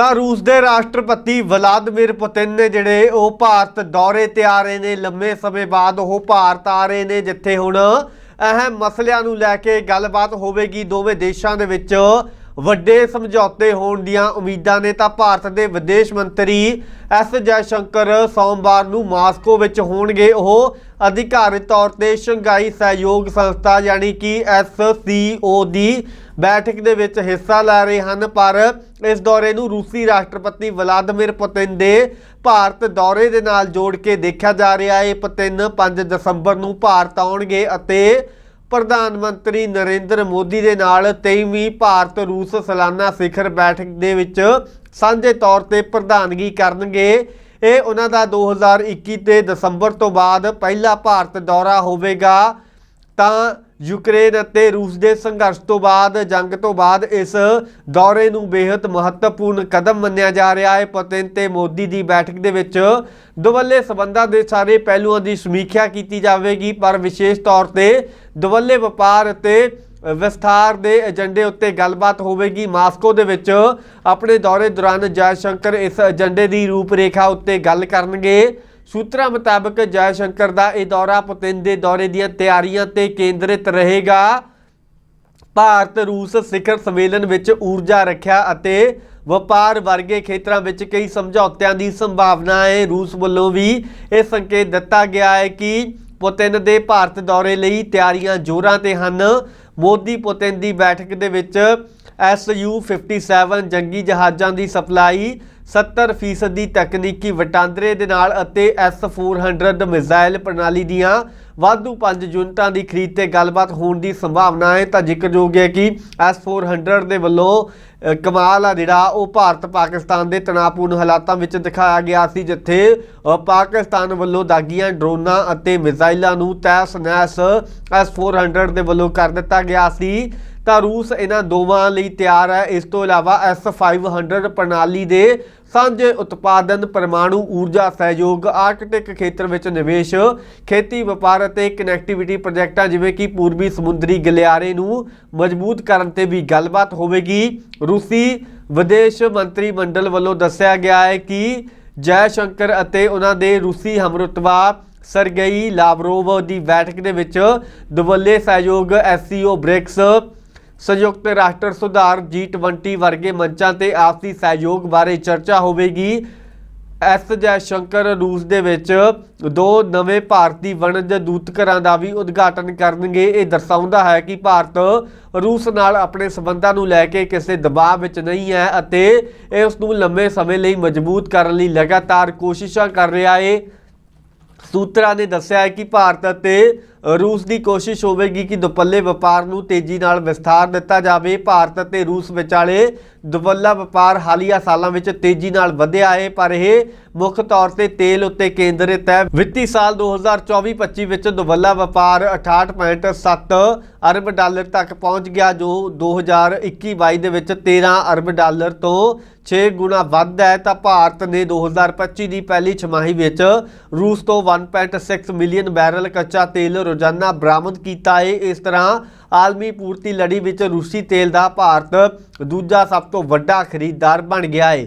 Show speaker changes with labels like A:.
A: ਤਾਂ ਰੂਸ ਦੇ ਰਾਸ਼ਟਰਪਤੀ ਵਲਾਦਮੀਰ ਪੁਤਿਨ ਨੇ ਜਿਹੜੇ ਉਹ ਭਾਰਤ ਦੌਰੇ ਤੇ ਆ ਰਹੇ ਨੇ, ਲੰਮੇ ਸਮੇਂ ਬਾਅਦ ਉਹ ਭਾਰਤ ਆ ਰਹੇ ਨੇ, ਜਿੱਥੇ ਹੁਣ ਅਹਿਮ ਮਸਲਿਆਂ ਨੂੰ ਲੈ ਕੇ ਗੱਲਬਾਤ ਹੋਵੇਗੀ ਦੋਵੇਂ ਦੇਸ਼ਾਂ ਦੇ ਵਿੱਚ। ਵੱਡੇ ਸਮਝੌਤੇ ਹੋਣ ਦੀਆਂ ਉਮੀਦਾਂ ਨੇ ਤਾਂ ਭਾਰਤ ਦੇ ਵਿਦੇਸ਼ ਮੰਤਰੀ ਐਸ ਜੈਸ਼ੰਕਰ ਸੋਮਵਾਰ ਨੂੰ ਮਾਸਕੋ ਵਿੱਚ ਹੋਣਗੇ। ਉਹ ਅਧਿਕਾਰਿਤ ਤੌਰ ਤੇ ਸ਼ੰਘਾਈ ਸਹਿਯੋਗ ਸੰਸਥਾ ਯਾਨੀ ਕਿ ਐਸਸੀਓ ਦੀ ਬੈਠਕ ਦੇ ਵਿੱਚ ਹਿੱਸਾ ਲੈ ਰਹੇ ਹਨ, ਪਰ ਇਸ ਦੌਰੇ ਨੂੰ ਰੂਸੀ ਰਾਸ਼ਟਰਪਤੀ ਵਲਾਦੀਮਿਰ ਪੁਤਿਨ ਦੇ ਭਾਰਤ ਦੌਰੇ ਦੇ ਨਾਲ ਜੋੜ ਕੇ ਦੇਖਿਆ ਜਾ ਰਿਹਾ ਹੈ। ਪੁਤਿਨ 5 ਦਸੰਬਰ ਨੂੰ ਭਾਰਤ ਆਉਣਗੇ ਅਤੇ ਪ੍ਰਧਾਨ ਮੰਤਰੀ ਨਰਿੰਦਰ ਮੋਦੀ ਦੇ ਨਾਲ 23ਵੀਂ ਭਾਰਤ ਰੂਸ ਸਾਲਾਨਾ ਸਿਖਰ ਬੈਠਕ ਦੇ ਵਿੱਚ ਸਾਂਝੇ ਤੌਰ ਤੇ ਪ੍ਰਧਾਨਗੀ ਕਰਨਗੇ। ਇਹ ਉਹਨਾਂ ਦਾ 2021 ਤੇ ਦਸੰਬਰ ਤੋਂ ਬਾਅਦ ਪਹਿਲਾ ਭਾਰਤ ਦੌਰਾ ਹੋਵੇਗਾ। ਤਾਂ ਯੂਕਰੇਨ ਅਤੇ ਰੂਸ ਦੇ ਸੰਘਰਸ਼ ਤੋਂ ਬਾਅਦ, ਜੰਗ ਤੋਂ ਬਾਅਦ ਇਸ ਦੌਰੇ ਨੂੰ ਬੇहद ਮਹੱਤਵਪੂਰਨ ਕਦਮ ਮੰਨਿਆ ਜਾ ਰਿਹਾ ਹੈ। ਪੁਤਿਨ ਤੇ ਮੋਦੀ ਦੀ ਬੈਠਕ ਦੇ ਵਿੱਚ ਦੁਵੱਲੇ ਸਬੰਧਾਂ ਦੇ ਸਾਰੇ ਪਹਿਲੂਆਂ ਦੀ ਸਮੀਖਿਆ ਕੀਤੀ ਜਾਵੇਗੀ, ਪਰ ਵਿਸ਼ੇਸ਼ ਤੌਰ ਤੇ ਦੁਵੱਲੇ ਵਪਾਰ ਅਤੇ ਵਿਸਥਾਰ ਦੇ ਏਜੰਡੇ ਉੱਤੇ ਗੱਲਬਾਤ ਹੋਵੇਗੀ। ਮਾਸਕੋ ਦੇ ਵਿੱਚ ਆਪਣੇ ਦੌਰੇ ਦੌਰਾਨ ਜੈਸ਼ੰਕਰ ਇਸ ਏਜੰਡੇ ਦੀ ਰੂਪਰੇਖਾ ਉੱਤੇ ਗੱਲ ਕਰਨਗੇ। ਸੂਤਰਾਂ ਮੁਤਾਬਕ ਜੈਸ਼ੰਕਰ ਦਾ ਇਹ ਦੌਰਾ ਪੁਤਿਨ ਦੇ ਦੌਰੇ ਦੀਆਂ ਤਿਆਰੀਆਂ ਤੇ ਕੇਂਦਰਿਤ ਰਹੇਗਾ। ਭਾਰਤ, ਰੂਸ ਸਿਖਰ ਸੰਮੇਲਨ ਵਿੱਚ ਊਰਜਾ ਰੱਖਿਆ ਅਤੇ ਵਪਾਰ ਵਰਗੇ ਖੇਤਰਾਂ ਵਿੱਚ ਕਈ ਸਮਝੌਤਿਆਂ ਦੀ ਸੰਭਾਵਨਾ ਹੈ। ਰੂਸ ਵੱਲੋਂ ਵੀ ਇਹ ਸੰਕੇਤ ਦਿੱਤਾ ਗਿਆ ਹੈ ਕਿ ਪੁਤਿਨ ਦੇ ਭਾਰਤ ਦੌਰੇ ਲਈ ਤਿਆਰੀਆਂ ਜ਼ੋਰਾਂ ਤੇ ਹਨ। ਮੋਦੀ ਪੁਤਿਨ ਦੀ ਬੈਠਕ ਦੇ ਵਿੱਚ SU 57 ਜੰਗੀ ਜਹਾਜ਼ਾਂ ਦੀ ਸਪਲਾਈ 70% ਦੀ ਤਕਨੀਕੀ ਵਟਾਂਦਰੇ ਦੇ ਨਾਲ ਅਤੇ S400 ਮਿਜ਼ਾਈਲ ਪ੍ਰਣਾਲੀ ਦੀਆਂ ਵਾਧੂ 5 ਯੂਨਿਟਾਂ ਦੀ ਖਰੀਦ ਤੇ ਗੱਲਬਾਤ ਹੋਣ ਦੀ ਸੰਭਾਵਨਾ ਹੈ ਤਾਂ ਜ਼ਿਕਰਯੋਗ ਹੈ ਕਿ S400 ਦੇ ਵੱਲੋਂ ਕਮਾਲ ਆ ਜਿਹੜਾ ਉਹ ਭਾਰਤ ਪਾਕਿਸਤਾਨ ਦੇ ਤਣਾਅਪੂਰਨ ਹਾਲਾਤਾਂ ਵਿੱਚ ਦਿਖਾਇਆ ਗਿਆ ਸੀ, ਜਿੱਥੇ ਪਾਕਿਸਤਾਨ ਵੱਲੋਂ ਦਾਗੀਆਂ, ਡਰੋਨਾਂ ਅਤੇ ਮਿਜ਼ਾਈਲਾਂ ਨੂੰ ਤੈਸ ਨੈਸ S400 ਦੇ ਵੱਲੋਂ ਕਰ ਦਿੱਤਾ ਗਿਆ ਸੀ। ਤਾਂ ਰੂਸ ਇਹਨਾਂ ਦੋਵਾਂ ਲਈ ਤਿਆਰ ਹੈ। ਇਸ ਤੋਂ ਇਲਾਵਾ S500 ਪ੍ਰਣਾਲੀ ਦੇ ਸਾਂਝੇ ਉਤਪਾਦਨ ਪਰਮਾਣੂ ਊਰਜਾ ਸਹਿਯੋਗ, ਆਰਕਟਿਕ ਖੇਤਰ ਵਿੱਚ ਨਿਵੇਸ਼, ਖੇਤੀ ਵਪਾਰ ਅਤੇ ਕਨੈਕਟੀਵਿਟੀ ਪ੍ਰੋਜੈਕਟਾਂ ਜਿਵੇਂ ਕਿ ਪੂਰਬੀ ਸਮੁੰਦਰੀ ਗਲਿਆਰੇ ਨੂੰ ਮਜ਼ਬੂਤ ਕਰਨ ਤੇ ਵੀ ਗੱਲਬਾਤ ਹੋਵੇਗੀ। ਰੂਸੀ ਵਿਦੇਸ਼ ਮੰਤਰੀ ਮੰਡਲ ਵੱਲੋਂ ਦੱਸਿਆ ਗਿਆ ਹੈ ਕਿ ਜੈ ਸ਼ੰਕਰ ਅਤੇ ਉਹਨਾਂ ਦੇ ਰੂਸੀ ਹਮਰੁਤਬਾ ਸਰਗਈ ਲਾਵਰੋਵ ਦੀ ਬੈਠਕ ਦੇ ਵਿੱਚ ਦੁਵੱਲੇ ਸਹਿਯੋਗ ਐਸਸੀਓ ਬ੍ਰਿਕਸ ਸੰਯੁਕਤ ਰਾਸ਼ਟਰ ਸੁਧਾਰ G20 ਵਰਗੇ ਮੰਚਾਂ ਤੇ ਆਪਸੀ ਸਹਿਯੋਗ ਬਾਰੇ ਚਰਚਾ ਹੋਵੇਗੀ। ਐਸ ਜੈ ਸ਼ੰਕਰ ਰੂਸ ਦੇ ਵਿੱਚ ਦੋ ਨਵੇਂ ਭਾਰਤੀ ਵਣਜ ਦੂਤਕਰਾਂ ਦਾ ਵੀ ਉਦਘਾਟਨ ਕਰਨਗੇ। ਇਹ ਦਰਸਾਉਂਦਾ ਹੈ ਕਿ ਭਾਰਤ ਰੂਸ ਨਾਲ ਆਪਣੇ ਸਬੰਧਾਂ ਨੂੰ ਲੈ ਕੇ ਕਿਸੇ ਦਬਾਅ ਵਿੱਚ ਨਹੀਂ ਹੈ ਅਤੇ ਇਹ ਉਸ ਨੂੰ ਲੰਮੇ ਸਮੇਂ ਲਈ ਮਜ਼ਬੂਤ ਕਰਨ ਲਈ ਲਗਾਤਾਰ ਕੋਸ਼ਿਸ਼ਾਂ ਕਰ ਰਿਹਾ ਹੈ। ਸੂਤਰਾਂ ਨੇ ਦੱਸਿਆ ਹੈ ਕਿ ਭਾਰਤ ਅਤੇ ਰੂਸ ਦੀ ਕੋਸ਼ਿਸ਼ ਹੋਵੇਗੀ ਕਿ ਦੁਪੱਲੇ ਵਪਾਰ ਨੂੰ ਤੇਜ਼ੀ ਨਾਲ ਵਿਸਥਾਰ ਦਿੱਤਾ ਜਾਵੇ। ਭਾਰਤ ਅਤੇ ਰੂਸ ਵਿਚਾਲੇ ਦੁਵੱਲਾ ਵਪਾਰ ਹਾਲੀਆ ਸਾਲਾਂ ਵਿੱਚ ਤੇਜ਼ੀ ਨਾਲ ਵਧਿਆ ਹੈ, ਪਰ ਇਹ ਮੁੱਖ ਤੌਰ ਤੇ ਤੇਲ ਉੱਤੇ ਕੇਂਦਰਿਤ ਹੈ। ਵਿੱਤੀ ਸਾਲ 2024-25 ਵਿੱਚ ਦੁਵੱਲਾ ਵਪਾਰ 68.7 ਅਰਬ ਡਾਲਰ ਤੱਕ ਪਹੁੰਚ ਗਿਆ, ਜੋ 2021-22 ਦੇ ਵਿੱਚ 13 ਅਰਬ ਡਾਲਰ ਤੋਂ 6 ਗੁਣਾ ਵੱਧ ਹੈ। ਤਾਂ ਭਾਰਤ ਨੇ 2025 ਦੀ ਪਹਿਲੀ ਛਮਾਹੀ ਵਿੱਚ ਰੂਸ ਤੋਂ 1.6 ਮਿਲੀਅਨ ਬੈਰਲ ਕੱਚਾ ਤੇਲ ਰੋਜ਼ਾਨਾ ਬਰਾਮਦ ਕੀਤਾ ਹੈ ਇਸ ਤਰ੍ਹਾਂ ਆਲਮੀ ਪੂਰਤੀ ਲੜੀ ਵਿੱਚ ਰੂਸੀ ਤੇਲ ਦਾ ਭਾਰਤ ਦੂਜਾ ਸਭ ਤੋਂ ਵੱਡਾ ਖਰੀਦਦਾਰ ਬਣ ਗਿਆ ਹੈ